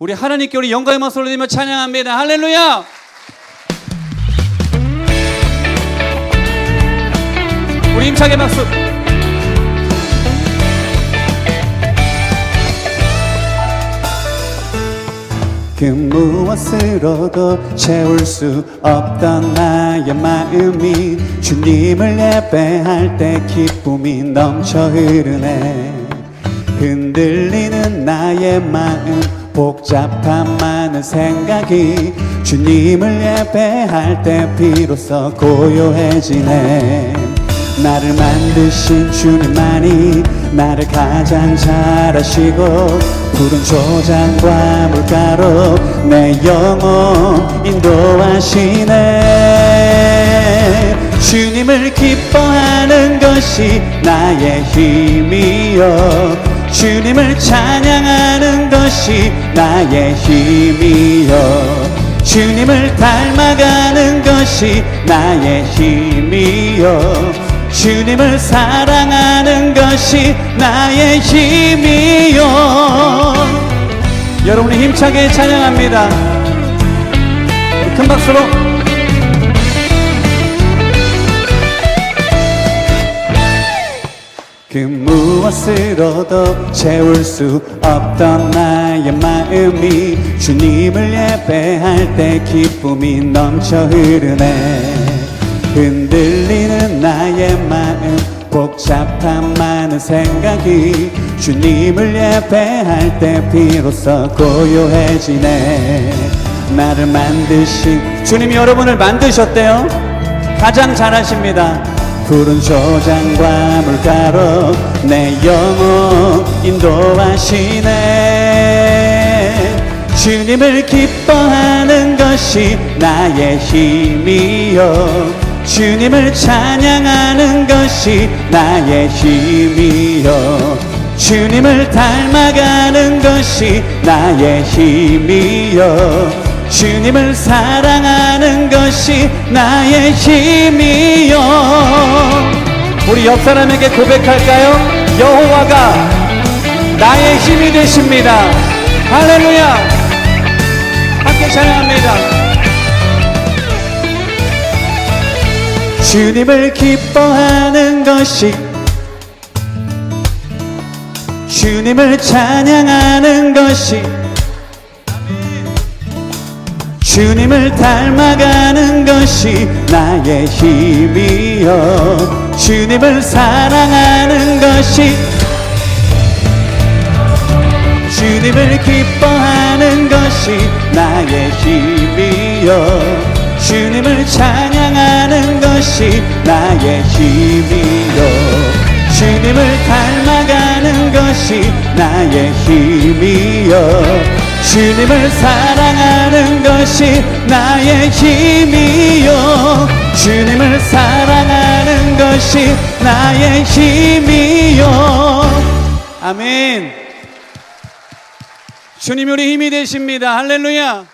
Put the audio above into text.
우리 하나님께 우리 영광의 맛을 올리며 찬양합니다. 할렐루야! 우리 힘차게 박수. 그 무엇으로도 채울 수 없던 나의 마음이 주님을 예배할 때 기쁨이 넘쳐 흐르네 흔들리는 나의 마음 복잡한 많은 생각이 주님을 예배할 때 비로소 고요해지네. 나를 만드신 주님만이 나를 가장 잘 아시고 푸른 초장과 물가로 내 영혼 인도하시네. 주님을 기뻐하는 것이 나의 힘이요 주님을 찬양하는 것이 나의 힘이요. 주님을 닮아가는 것이 나의 힘이요. 주님을 사랑하는 것이 나의 힘이요. 여러분이 힘차게 찬양합니다. 큰 박수로 그 무엇으로도 채울 수 없던 나의 마음이 주님을 예배할 때 기쁨이 넘쳐 흐르네 흔들리는 나의 마음 복잡한 많은 생각이 주님을 예배할 때 비로소 고요해지네 나를 만드신 주님이 여러분을 만드셨대요. 가장 잘하십니다. 푸른 초장과 물가로 내 영혼 인도하시네. 주님을 기뻐하는 것이 나의 힘이요. 주님을 찬양하는 것이 나의 힘이요. 주님을 닮아가는 것이 나의 힘이요. 주님을 사랑하는 것이 나의 힘이요 우리 옆 사람에게 고백할까요? 여호와가 나의 힘이 되십니다. 할렐루야! 함께 찬양합니다. 주님을 기뻐하는 것이 주님을 찬양하는 것이 주님을 닮아가는 것이 나의 힘이요 주님을 사랑하는 것이 주님을 기뻐하는 것이 나의 힘이요. 주님을 찬양하는 것이 나의 힘이요. 주님을 닮아가는 것이 나의 힘이요. 주님을 사랑하는 것이 나의 힘이요. 주님을 사랑 것이 나의 힘이요 아멘. 주님이 우리 힘이 되십니다. 할렐루야.